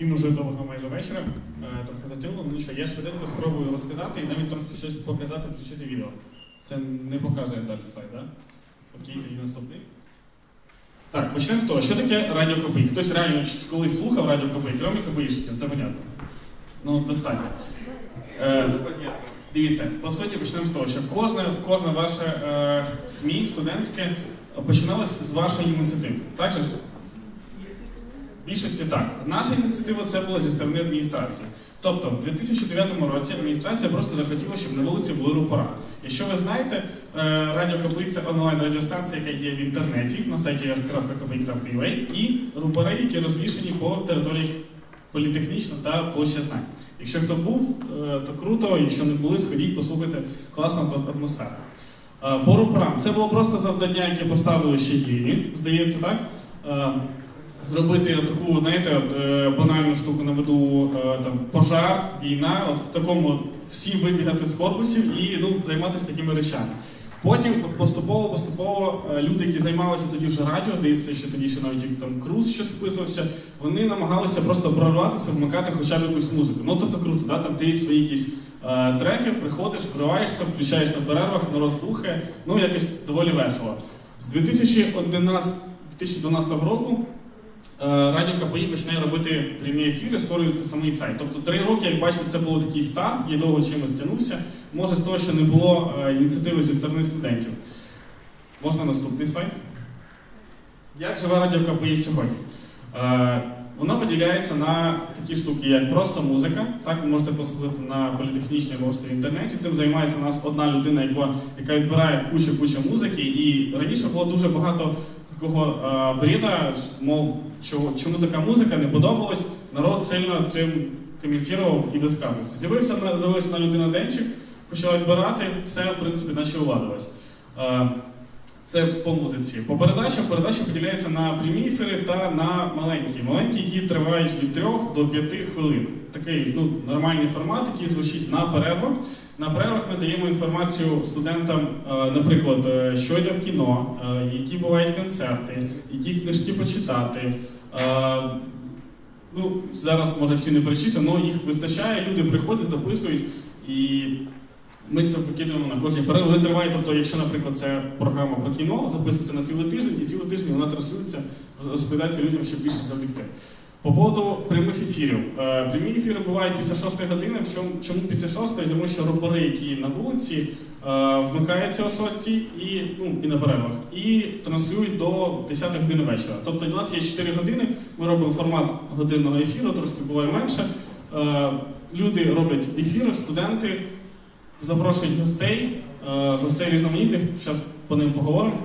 Втім, уже довго майже вечора, е, трохи затягнуло, ну нічого, я швиденько спробую розказати і навіть трошки щось показати, включити відео. Це не показує далі сайт, так? Окей, тоді наступний. Так, почнемо з того, що таке радіо КПІ. Хтось реально колись слухав радіо КПІ, крім КПІшників, це понятно. Ну, достатньо. Е, дивіться, по суті, почнемо з того, що кожне, кожне ваше е, СМІ студентське починалось з вашої ініціативи. Так же ж? Більшості так. Наша ініціатива це була зі сторони адміністрації. Тобто, в 2009 році адміністрація просто захотіла, щоб на вулиці були рупора. Якщо ви знаєте, е, Радіо це онлайн-радіостанція, яка є в інтернеті на сайті r.kpi.ua, і рупори, які розвішені по території політехнічно та площа знань. Якщо хто був, е, то круто, якщо не були, сходіть, послухайте класна атмосфера. Е, По рупорам це було просто завдання, яке поставили ще Єві, здається, так? Е, Зробити таку, знаєте, от, е, банальну штуку на виду е, там пожар, війна, от в такому всі вибігати з корпусів і ну, займатися такими речами. Потім поступово-поступово люди, які займалися тоді вже радіо, здається, що тоді ще навіть як там Круз щось списувався, вони намагалися просто прорватися, вмикати хоча б якусь музику. Ну тобто круто, да? там ти свої якісь е, треки, приходиш, вриваєшся, включаєш на перервах, народ слухає, ну якось доволі весело. З 2011 2012 року е, Радіо КПІ починає робити прямі ефіри, створюється самий сайт. Тобто три роки, як бачите, це був такий старт, я довго чимось тягнувся. Може з того, що не було е, ініціативи зі сторони студентів. Можна наступний слайд. Як живе Радіо КПІ сьогодні? Е, Воно виділяється на такі штуки, як просто музика. Так, ви можете послухати на політехнічній мовстві в інтернеті. Цим займається у нас одна людина, яка відбирає кучу-кучу музики. І раніше було дуже багато такого е, бріда, мов, чому, така музика не подобалась. Народ сильно цим коментував і висказувався. З'явився на людина денчик, почала відбирати, все, в принципі, наче уладилось. Е, це по музиці. По передачам передача поділяється на прямі ефіри та на маленькі. Маленькі, які тривають від 3 до 5 хвилин. Такий ну, нормальний формат, який звучить на перервах. На перервах ми даємо інформацію студентам, е, наприклад, е, що йде в кіно, е, які бувають концерти, які книжки почитати. Ну, зараз може всі не перечислю, але їх вистачає, люди приходять, записують і ми це викидуємо на кожній перерві. Вони тривають, тобто, якщо, наприклад, це програма про кіно, записується на цілий тиждень, і цілий тиждень вона транслюється, розповідається людям, щоб більше завлікти. По поводу прямих ефірів. Е, Прямі ефіри бувають після 6 години. Чому, після 6? Тому що рупори, які на вулиці, е, вмикаються о 6 і, ну, і на перервах, і транслюють до 10 години вечора. Тобто у нас є 4 години, ми робимо формат годинного ефіру, трошки буває менше. Е, Люди роблять ефіри, студенти запрошують гостей, гостей різноманітних, зараз по ним поговоримо.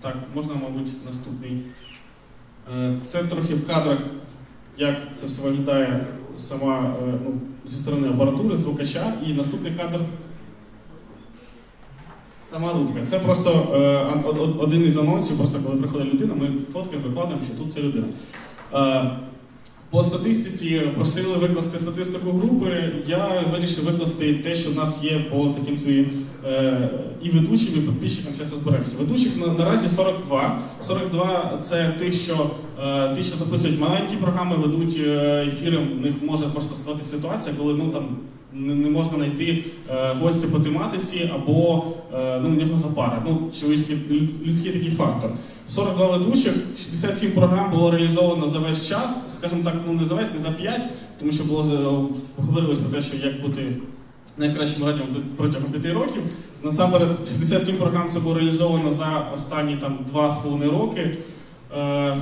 Так, можна, мабуть, наступний. Е, Це трохи в кадрах, як це все виглядає сама е, ну, зі сторони апаратури, звукача. І наступний кадр. Сама рубка. Це просто е, од- од- один із анонсів, просто коли приходить людина, ми фоткаємо, викладаємо, що тут ця людина. По статистиці просили викласти статистику групи. Я вирішив викласти те, що в нас є по таким своїм е, і ведучим, і підписчикам. Зараз розберемося. Ведучих на, наразі 42. 42 це тих, що, е, ті, що записують маленькі програми, ведуть е, ефіри. В них може просто ситуація, коли ну там. Не, можна знайти е, гостя по тематиці або е, ну, в нього запара. Ну, чоловічський людський такий фактор. 42 ведучих, 67 програм було реалізовано за весь час, скажімо так, ну не за весь, не за 5, тому що було поговорилось про те, що як бути найкращим радіо протягом 5 років. Насамперед, 67 програм це було реалізовано за останні там 2,5 роки. Е,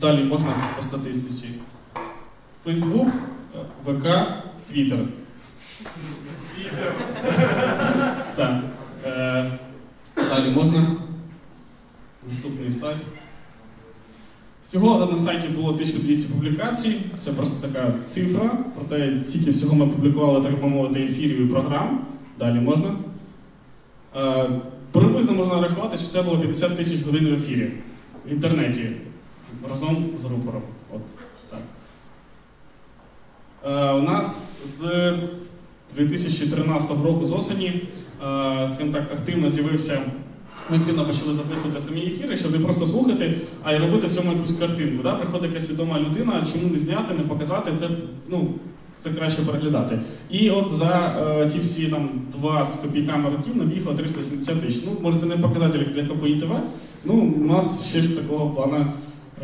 далі можна по статистиці. Е, ВК, Twitter. Так. Е, Далі можна. Наступний слайд. Всього на сайті було 1200 публікацій. Це просто така цифра. Проте скільки всього ми публікували, так би мовити, ефірів і програм. Далі можна. Е, приблизно можна рахувати, що це було 50 тисяч годин в ефірі в інтернеті разом з рупором. От, так. Е, у нас з 2013 року з осені, е, скажімо так, активно з'явився ми активно почали записувати самі ефіри, щоб не просто слухати, а й робити в цьому якусь картинку. Да? Приходить якась відома людина, чому не зняти, не показати, це, ну, це краще переглядати. І от за е, ці всі там два з копійками років набігло 370 тисяч. Ну, може, це не показатель для КПІ ТВ, ну, у нас щось такого плану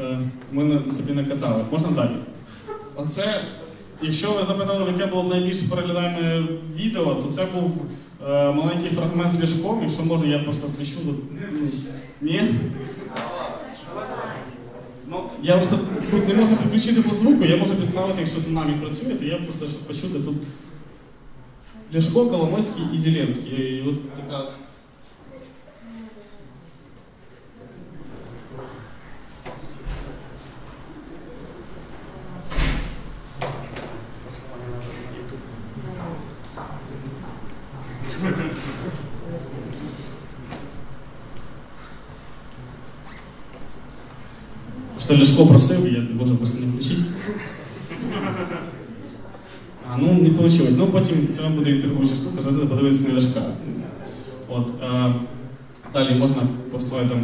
е, ми собі не катали. Можна далі. Оце, якщо ви запитали, яке було б найбільше переглядаєме відео, то це був е, маленький фрагмент з Ляшком. Якщо можна, я просто включу. Ні? Ну, я просто тут не можу підключити по звуку, я можу підставити, якщо динамік працює, то я просто щоб почути тут Ляшко, Коломойський і Зеленський. І от така. Що Ляшко просив, я не можу просто не включити. А, ну не вийшло. Ну потім це буде інтригуюча штука, зайдете подивитися на Ляшка. От, е, далі можна по слайдам.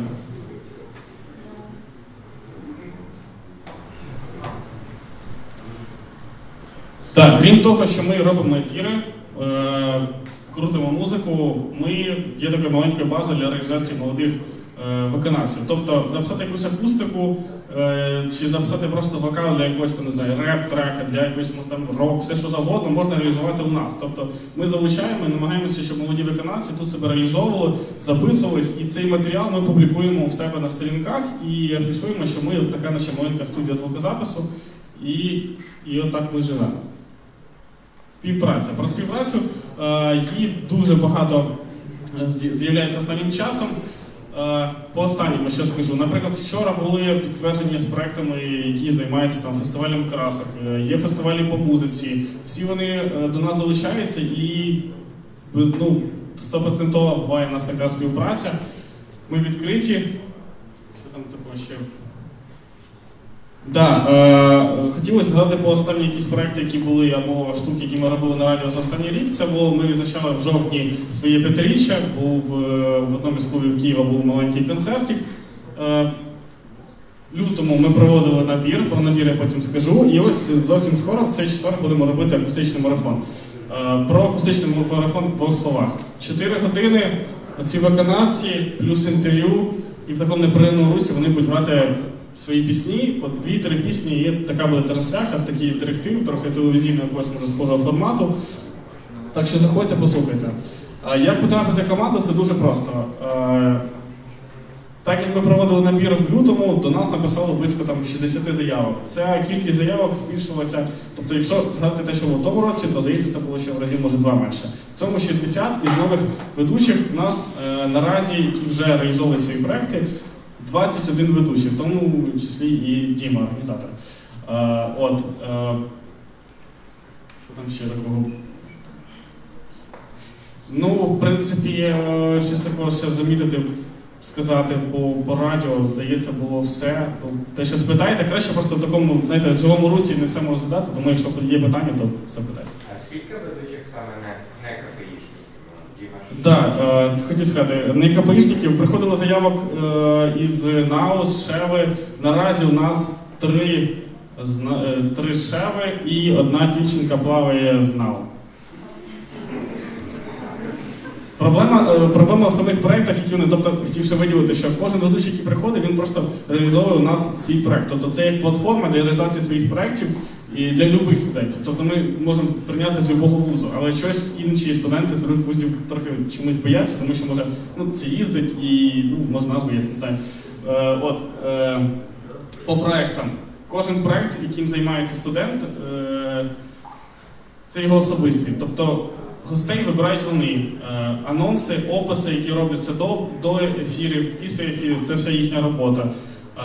Так, крім того, що ми робимо ефіри, е, крутимо музику, ми є такою маленькою базою для реалізації молодих виконавців. Тобто записати якусь акустику, е, чи записати просто вокал для якогось не знаю, реп-трека, для якогось там, рок, все що завгодно можна реалізувати у нас. Тобто ми залучаємо і намагаємося, щоб молоді виконавці тут себе реалізовували, записувались, і цей матеріал ми публікуємо в себе на сторінках і афішуємо, що ми така наша маленька студія звукозапису, і, і отак ми живемо. Співпраця. Про співпрацю е, її дуже багато е, з'являється останнім часом. Е, По останньому, ще скажу, наприклад, вчора були підтвердження з проектами, які займаються там фестивалем красок, е, є фестивалі по музиці. Всі вони е, до нас залучаються і ну, 100% буває в нас така співпраця. Ми відкриті. Що там такого ще? Да, е, хотілося згадати по останні якісь проекти, які були, або штуки, які ми робили на радіо за останній рік. Це було, ми відзначали в жовтні своє п'ятиріччя, був е, в одному з клубів Києва був маленький концертик. Е, лютому ми проводили набір, про набір я потім скажу. І ось зовсім скоро в цей четвер будемо робити акустичний марафон. Е, Про акустичний марафон в двох словах. Чотири години ці виконавці, плюс інтерв'ю, і в такому неприродному русі вони будуть грати свої пісні, по дві-три пісні, і така буде трансляха, такий директив, трохи телевізійного якогось може схожого формату. Так що заходьте, послухайте. Як потрапити в команду, це дуже просто. Так як ми проводили набір в лютому, до нас написало близько там 60 заявок. Ця кількість заявок збільшилася. Тобто, якщо згадати те, що в тому році, то здається, це було ще в разів, може, два менше. В цьому 60 із нових ведучих у нас е, наразі, які вже реалізовували свої проекти, 21 ведучий, в тому числі і Діма, організатор. Е, от, е, що там ще такого? Ну, в принципі, е, щось такого ще замітити, сказати по, по радіо, здається, було все. Те, що спитаєте, краще просто в такому, знаєте, живому русі не все можу задати, тому якщо є питання, то запитайте. А скільки ведучих саме не, не КПІшників? Так, е, хотів сказати, на КПІшників приходило заявок е, із НАУ, з Шеви. Наразі у нас три, е, три Шеви і одна дівчинка плаває з НАУ. Проблема, проблема в самих проєктах, які вони, тобто хотів ще виділити, що кожен ведучий, який приходить, він просто реалізовує у нас свій проєкт. Тобто це як платформа для реалізації своїх проєктів і для любих студентів. Тобто ми можемо прийняти з будь-якого вузу, але щось інші студенти з других вузів трохи чомусь бояться, тому що може ну, це їздить і ну, може назву я не. Е, от, е, по проєктам. Кожен проєкт, яким займається студент, е, це його особистий. Тобто гостей вибирають вони. Е, анонси, описи, які робляться до, до ефірів, після ефірів, це вся їхня робота. Е,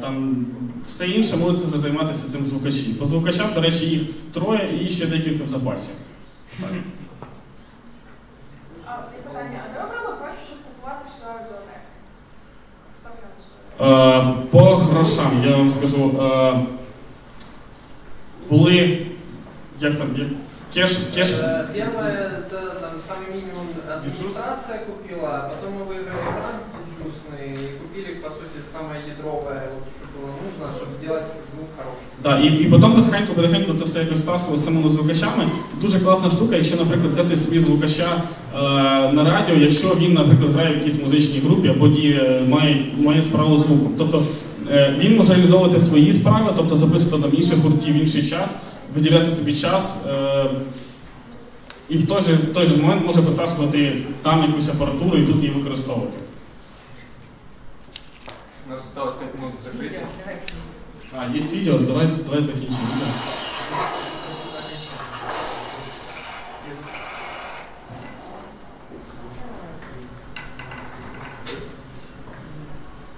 там все інше можуть цим займатися цим звукачі. По звукачам, до речі, їх троє і ще декілька в запасі. Так. А таке питання, а де ви брали гроші, щоб купувати всю аудіотеку? Хто фінансує? Е, по грошам я вам скажу. Е, були. Як там? Як, Кеш, кеш. Э, Первое, это там самый минимум администрация купила, а потом мы выиграли грант самое ядровое, вот, что было нужно, чтобы сделать звук хороший. Да, і, і потім потихеньку, потихеньку це все якось стаскало з самими звукачами. Дуже класна штука, якщо, наприклад, взяти собі звукача е, на радіо, якщо він, наприклад, грає в якійсь музичній групі або діє, має, має справу звуком. Тобто е, він може реалізовувати свої справи, тобто записувати там інших гуртів, інший час, виділяти собі час. Е, і в той же, той же момент може притаскувати там якусь апаратуру і тут її використовувати. У нас осталось 5 минут до закрытия. А, є відео, давай, давай закінчимо відео.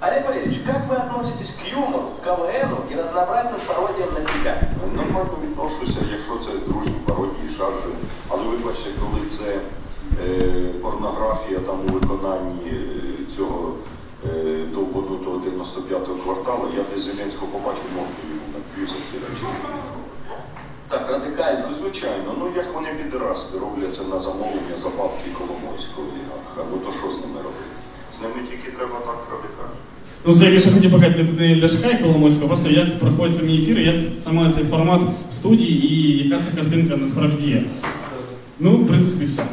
Олег Валерьевич, как вы относитесь к юмору, КВНу и разнообразным пародиям на себя? Нормально відношуся, якщо це дружні пародії, шаржі. Але вибачте, коли це е, порнографія там у виконанні е, цього е, довбанутого 95-го кварталу, я десь Зеленського побачив йому на за речі. Так, радикально. Ну, звичайно, ну як вони підрасти роблять це на замовлення забавки Коломойської. Ах, ну то що з ними робити? З ними тільки треба так радикально. Ну, це я більше хотів показати не не Ляшка і Коломойського, просто як проходять самі ефіри, як саме цей формат студії і яка ця картинка насправді є. Ну, в принципі, все.